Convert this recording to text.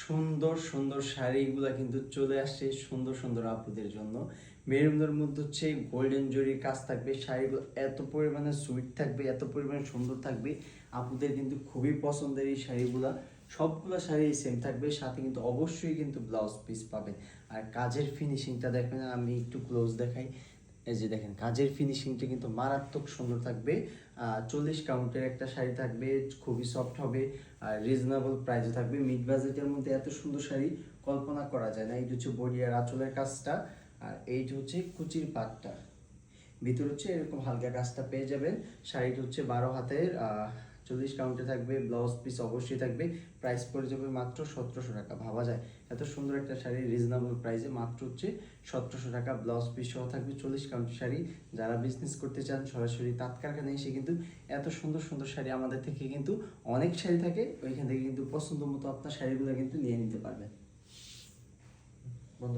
সুন্দর সুন্দর শাড়িগুলো কিন্তু চলে আসছে সুন্দর সুন্দর আপুদের জন্য। মেরুনের মধ্যে হচ্ছে গোল্ডেন জরির কাজ থাকবে, শাড়িগুলো এত পরিমাণে সুইট থাকবে, এত পরিমাণে সুন্দর থাকবে। আপুদের কিন্তু খুবই পছন্দের এই শাড়িগুলা। সবগুলো শাড়ি সেম থাকবে, সাথে কিন্তু অবশ্যই কিন্তু ব্লাউজ পিস পাবেন। আর কাজের ফিনিশিংটা দেখবেন, আমি একটু ক্লোজ দেখাই। এই যে দেখেন, কাজের ফিনিশিংটা কিন্তু মারাত্মক সুন্দর থাকবে। চল্লিশ কাউন্টের একটা শাড়ি থাকবে, খুবই সফট হবে আর রিজনেবল প্রাইসে থাকবে। মিড বাজেটের মধ্যে এত সুন্দর শাড়ি কল্পনা করা যায় না। এইটা হচ্ছে বডি আর আঁচলের কাজটা, আর এইটা হচ্ছে কুচির পাটটা। ভিতর হচ্ছে এরকম হালকা কাজটা পেয়ে যাবেন। শাড়িটা হচ্ছে বারো হাতের চল্লিশ কাউন্টে থাকবে ব্লাউজ পিস অবশ্যই থাকবে। প্রাইস পড়ে যাবে মাত্র সতেরোশো টাকা, ভাবা যায়। এত সুন্দর একটা শাড়ি রিজনেবল প্রাইসে মাত্র হচ্ছে সতেরোশো টাকা। ব্লাউজ পিস সহ থাকবে চল্লিশ কাউন্টের শাড়ি। যারা বিজনেস করতে চান, সরাসরি তাৎকারখানে এসে কিন্তু এত সুন্দর সুন্দর শাড়ি আমাদের থেকে কিন্তু অনেক শাড়ি থাকে। ওইখান থেকে কিন্তু পছন্দ মতো আপনার শাড়িগুলো কিন্তু নিয়ে নিতে পারবেন। বন্ধ